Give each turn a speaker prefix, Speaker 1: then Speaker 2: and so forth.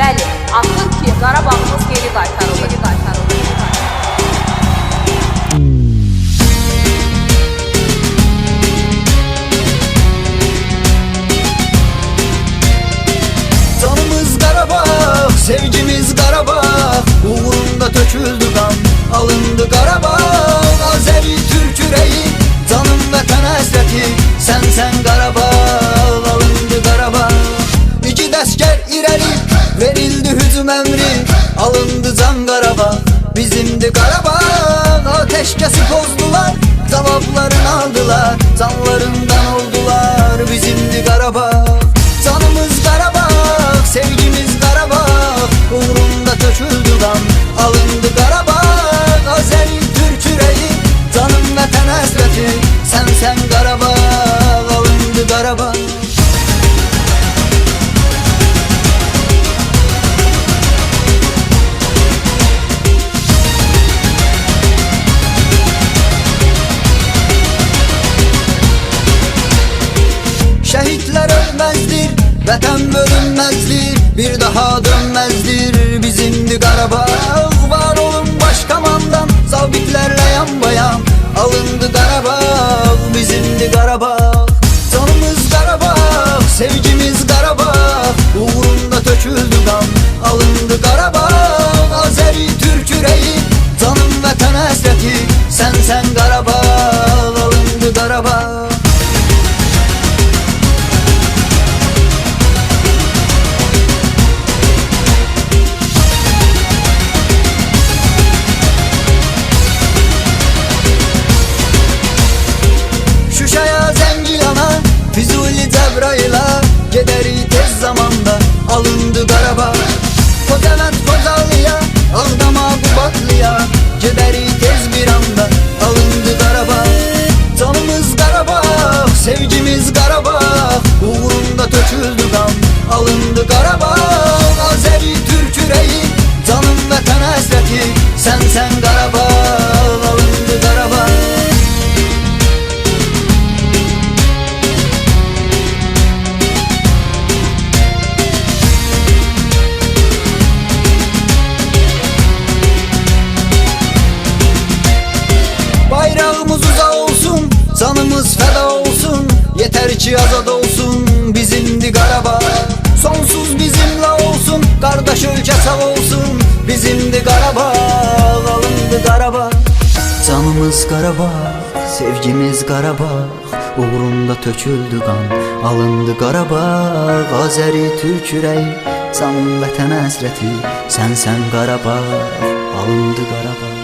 Speaker 1: Bəli, artıq ki, Qarabağımız geri qaytarıldı. Geri
Speaker 2: Qarabağ, sevgimiz Qarabağ Uğrunda töküldü qan, alındı Qarabağ Azeri Türk yüreği, canım vətən həsrəti Sən sən Qarabağ, hücum əmri Alındı can Qarabağ, bizimdi Qarabağ Ateşkəsi pozdular, cavablarını aldılar Canlarından oldular, bizimdi Qarabağ Canımız Qarabağ, sevgimiz Qarabağ Uğrunda töküldü qan, alındı Qarabağ Azəri Türk yüreği, canım vətən həsrəti Sən sən Qarabağ, alındı Qarabağ vətən bölünmezdir Bir daha dönmezdir, bizimdi Qarabağ Var olun başkomandan, zabitlerle yan bayan Alındı Qarabağ, bizimdi Qarabağ Canımız Qarabağ, sevgimiz Qarabağ Uğrunda töküldü qan, alındı Qarabağ Azeri Türk yüreği, canım vətən həsrəti Sən sən Qarabağ, alındı Qarabağ Gederi tez zamanda Alındı Qarabağ Kozavent Kozalı'ya Ağdama Qubadlı'ya Gederi tez Ki azad olsun, bizimdi Qarabağ Sonsuz bizimle olsun, kardeş ülke sağ olsun. Bizimdi Qarabağ, alındı Qarabağ Canımız Qarabağ, sevgimiz Qarabağ Uğrunda töküldü qan, alındı Qarabağ Azəri Türk ürəyi, canım vətən həsrəti Sən sən Qarabağ, alındı Qarabağ